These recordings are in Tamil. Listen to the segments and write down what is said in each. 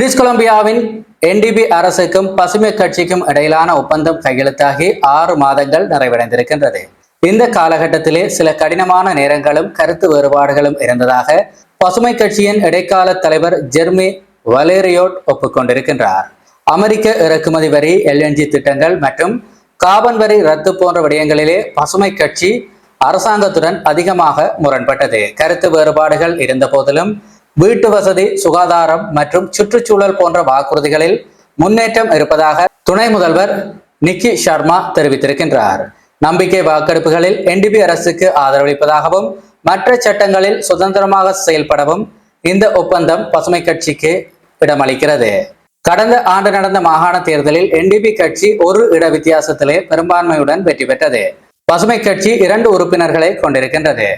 பிரிட்டிஷ் கொலம்பியாவின் என்டிபி அரசுக்கும் பசுமை கட்சிக்கும் இடையிலான ஒப்பந்தம் கையெழுத்தாகி ஆறு மாதங்கள் நிறைவடைந்திருக்கின்றது. இந்த காலகட்டத்திலே சில கடினமான நேரங்களும் கருத்து வேறுபாடுகளும் இருந்ததாக பசுமை கட்சியின் இடைக்கால தலைவர் ஜெர்மி வலேரியோட் ஒப்புக்கொண்டிருக்கின்றார். அமெரிக்க இறக்குமதி வரி எல்என்ஜி திட்டங்கள் மற்றும் காபன் வரி ரத்து போன்ற விடயங்களிலே பசுமை கட்சி அரசாங்கத்துடன் அதிகமாக முரண்பட்டது. கருத்து வேறுபாடுகள் இருந்த போதிலும் வீட்டு வசதி சுகாதாரம் மற்றும் சுற்றுச்சூழல் போன்ற வாக்குறுதிகளில் முன்னேற்றம் இருப்பதாக துணை முதல்வர் நிக்கி சர்மா தெரிவித்திருக்கின்றார். நம்பிக்கை வாக்கெடுப்புகளில் என்டிபி அரசுக்கு ஆதரவளிப்பதாகவும் மற்ற சட்டங்களில் சுதந்திரமாக செயல்படவும் இந்த ஒப்பந்தம் பசுமை கட்சிக்கு இடமளிக்கிறது. கடந்த ஆண்டு நடந்த மாகாண தேர்தலில் என்டிபி கட்சி ஒரு இட வித்தியாசத்திலே பெரும்பான்மையுடன் வெற்றி பெற்றது. பசுமை கட்சி இரண்டு உறுப்பினர்களை கொண்டிருக்கின்றது.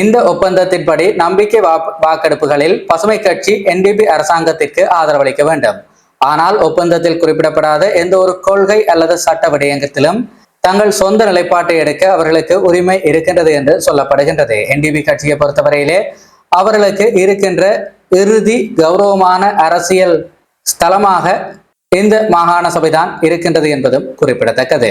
இந்த ஒப்பந்தத்தின்படி நம்பிக்கை வாக்கெடுப்புகளில் பசுமை கட்சி என்டிபி அரசாங்கத்திற்கு ஆதரவளிக்க வேண்டும். ஆனால் ஒப்பந்தத்தில் குறிப்பிடப்படாத எந்த ஒரு கொள்கை அல்லது சட்ட விடயங்கத்திலும் தங்கள் சொந்த நிலைப்பாட்டை எடுக்க அவர்களுக்கு உரிமை இருக்கின்றது என்று சொல்லப்படுகின்றது. என்டிபி கட்சியை பொறுத்தவரையிலே அவர்களுக்கு இருக்கின்ற இறுதி கௌரவமான அரசியல் ஸ்தலமாக இந்த மாகாண சபைதான் இருக்கின்றது என்பதும் குறிப்பிடத்தக்கது.